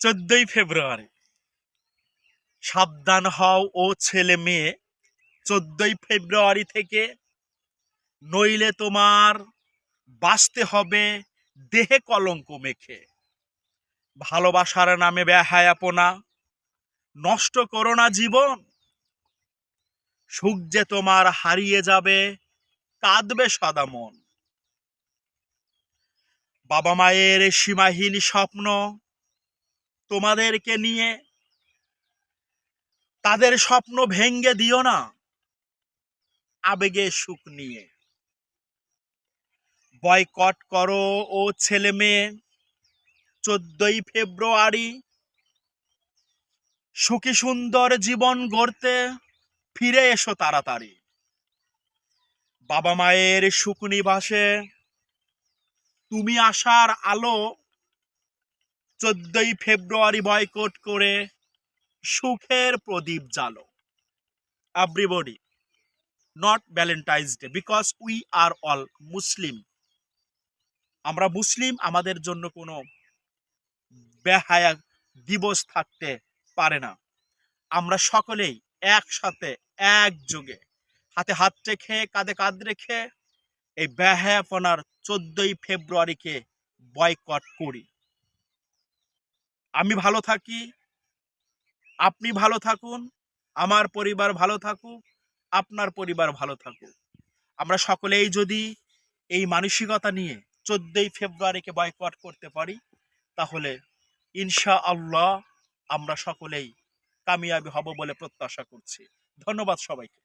চোদ্দই ফেব্রুয়ারি। সাবধান হও ও ছেলে মেয়ে, চোদ্দই ফেব্রুয়ারি থেকে নইলে তোমার বাঁচতে হবে দেহে কলঙ্ক মেখে। ভালোবাসার নামে বেহায়াপনা, নষ্ট করো না জীবন। সুখ যে তোমার হারিয়ে যাবে, কাঁদবে সদা মন। বাবা মায়ের সীমাহীন স্বপ্ন তোমাদেরকে নিয়ে তাদের স্বপ্ন ভেঙ্গে দিও না। আবেগে সুখ নিয়ে। বয়কট করো, ও ছেলে মেয়ে। চোদ্দই ফেব্রুয়ারি সুখী সুন্দর জীবন গড়তে ফিরে এসো তাড়াতাড়ি। বাবা মায়ের সুখ নিবাসে তুমি আসার আলো চোদ্দই ফেব্রুয়ারি বয়কট করে সুখের প্রদীপ জ্বালো। Everybody not Valentine's Day because we are all Muslim আমরা মুসলিম আমাদের জন্য কোনো বেহায়া দিবস থাকতে পারে না। আমরা সকলেই একসাথে, একযোগে হাতে হাত রেখে, কাঁধে কাঁধ রেখে এই বেহায়াপনার চোদ্দই ফেব্রুয়ারিকে বয়কট করি। আমি ভালো থাকি, আপনি ভালো থাকুন, আমার পরিবার ভালো থাকুক, আপনার পরিবার ভালো থাকুক। আমরা সকলেই যদি এই মানসিকতা নিয়ে চোদ্দই ফেব্রুয়ারিকে বয়কট করতে পারি, তাহলে ইনশা আল্লাহ আমরা সকলেই কামিয়াবি হব বলে প্রত্যাশা করছি। ধন্যবাদ সবাইকে।